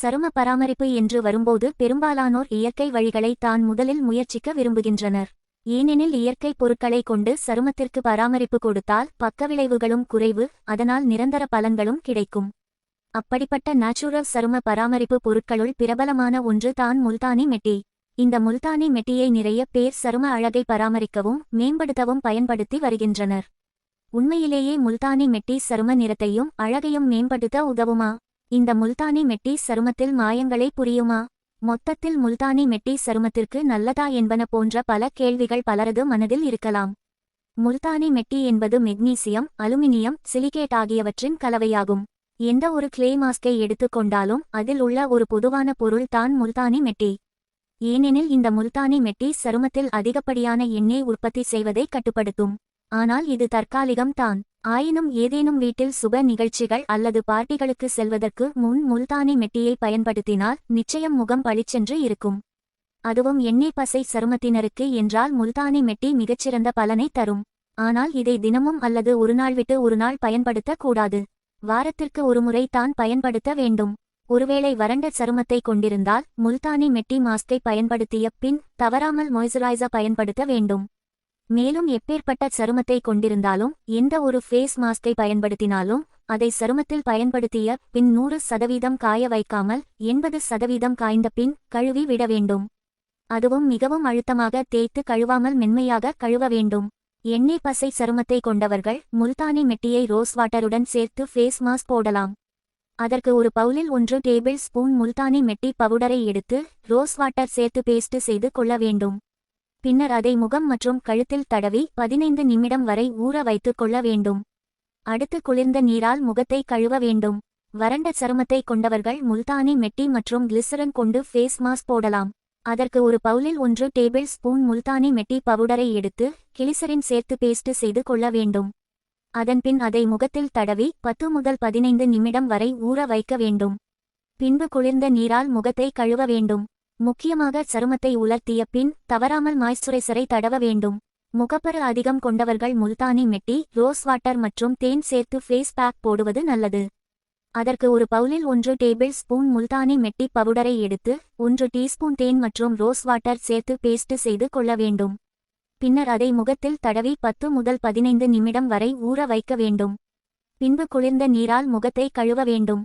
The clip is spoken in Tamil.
சரும பராமரிப்பு என்று வரும்போது பெரும்பாலானோர் இயற்கை வழிகளை தான் முதலில் முயற்சிக்க விரும்புகின்றனர். ஏனெனில் இயற்கை பொருட்களை கொண்டு சருமத்திற்கு பராமரிப்பு கொடுத்தால் பக்கவிளைவுகளும் குறைவு அதனால் நிரந்தர பலன்களும் கிடைக்கும். அப்படிப்பட்ட நேச்சுரல் சரும பராமரிப்பு பொருட்களுள் பிரபலமான ஒன்று தான் முல்தானி மெட்டி. இந்த முல்தானி மெட்டியை நிறைய பேர் சரும அழகை பராமரிக்கவும் மேம்படுத்தவும் பயன்படுத்தி வருகின்றனர். உண்மையிலேயே முல்தானி மெட்டி சரும நிறத்தையும் அழகையும் மேம்படுத்த உதவுமா? இந்த முல்தானி மெட்டி சருமத்தில் மாயங்களே புரியுமா? மொத்தத்தில் முல்தானி மெட்டி சருமத்திற்கு நல்லதா என்பன போன்ற பல கேள்விகள் பலரது மனதில் இருக்கலாம். முல்தானி மெட்டி என்பது மெக்னீசியம் அலுமினியம் சிலிகேட் ஆகியவற்றின் கலவையாகும். எந்த ஒரு கிளே மாஸ்கை எடுத்துக்கொண்டாலும் அதில் உள்ள ஒரு பொதுவான பொருள் தான் முல்தானி மெட்டி. ஏனெனில் இந்த முல்தானி மெட்டி சருமத்தில் அதிகப்படியான எண்ணெய் உற்பத்தி செய்வதை கட்டுப்படுத்தும். ஆனால் இது தற்காலிகம் தான். ஆயினும் ஏதேனும் வீட்டில் சுப நிகழ்ச்சிகள் அல்லது பார்ட்டிகளுக்கு செல்வதற்கு முன் முல்தானி மெட்டியை பயன்படுத்தினால் நிச்சயம் முகம் பளிச்சென்று இருக்கும். அதுவும் எண்ணெய் பசை சருமத்தினருக்கு என்றால் முல்தானி மெட்டி மிகச்சிறந்த பலனை தரும். ஆனால் இதை தினமும் அல்லது ஒருநாள் விட்டு ஒருநாள் நாள் பயன்படுத்தக்கூடாது வாரத்திற்கு ஒருமுறை தான் பயன்படுத்த வேண்டும். ஒருவேளை வறண்ட சருமத்தை கொண்டிருந்தால் முல்தானி மெட்டி மாஸ்கை பயன்படுத்திய பின் தவறாமல் மாய்ஸ்சரைசர் பயன்படுத்த வேண்டும். மேலும் எப்பேற்பட்ட சருமத்தை கொண்டிருந்தாலும் எந்த ஒரு ஃபேஸ் மாஸ்கை பயன்படுத்தினாலும் அதை சருமத்தில் பயன்படுத்திய பின் நூறு சதவீதம் காய வைக்காமல் எண்பது சதவீதம் காய்ந்த பின் கழுவி விட வேண்டும். அதுவும் மிகவும் அழுத்தமாக தேய்த்து கழுவாமல் மென்மையாக கழுவ வேண்டும். எண்ணெய் பசை சருமத்தை கொண்டவர்கள் முல்தானி மெட்டியை ரோஸ் வாட்டருடன் சேர்த்து ஃபேஸ் மாஸ்க் போடலாம். அதற்கு ஒரு பவுலில் ஒன்று டேபிள் ஸ்பூன் முல்தானி மெட்டி பவுடரை எடுத்து ரோஸ் வாட்டர் சேர்த்து பேஸ்ட் செய்து கொள்ள வேண்டும். பின்னர் அதை முகம் மற்றும் கழுத்தில் தடவி பதினைந்து நிமிடம் வரை ஊற வைத்துக் கொள்ள வேண்டும். அடுத்து குளிர்ந்த நீரால் முகத்தை கழுவ வேண்டும். வறண்ட சருமத்தை கொண்டவர்கள் முல்தானி மெட்டி மற்றும் கிளிசரன் கொண்டு ஃபேஸ் மாஸ்க் போடலாம். அதற்கு ஒரு பவுலில் ஒன்று டேபிள் ஸ்பூன் முல்தானி மெட்டி பவுடரை எடுத்து கிளிசரின் சேர்த்து பேஸ்ட் செய்து கொள்ள வேண்டும். அதன்பின் அதை முகத்தில் தடவி பத்து முதல் பதினைந்து நிமிடம் வரை ஊற வைக்க வேண்டும். பின்பு குளிர்ந்த நீரால் முகத்தை கழுவ வேண்டும். முக்கியமாக சருமத்தை உலர்த்திய பின் தவறாமல் மாய்ஸ்சுரைசரை தடவ வேண்டும். முகப்பரு அதிகம் கொண்டவர்கள் முல்தானி மெட்டி ரோஸ் வாட்டர் மற்றும் தேன் சேர்த்து ஃபேஸ் பேக் போடுவது நல்லது. அதற்கு ஒரு பவுலில் ஒன்று டேபிள் ஸ்பூன் முல்தானி மெட்டி பவுடரை எடுத்து ஒன்று டீஸ்பூன் தேன் மற்றும் ரோஸ் வாட்டர் சேர்த்து பேஸ்ட் செய்து கொள்ள வேண்டும். பின்னர் அதை முகத்தில் தடவி பத்து முதல் பதினைந்து நிமிடம் வரை ஊற வைக்க வேண்டும். பின்பு குளிர்ந்த நீரால் முகத்தை கழுவ வேண்டும்.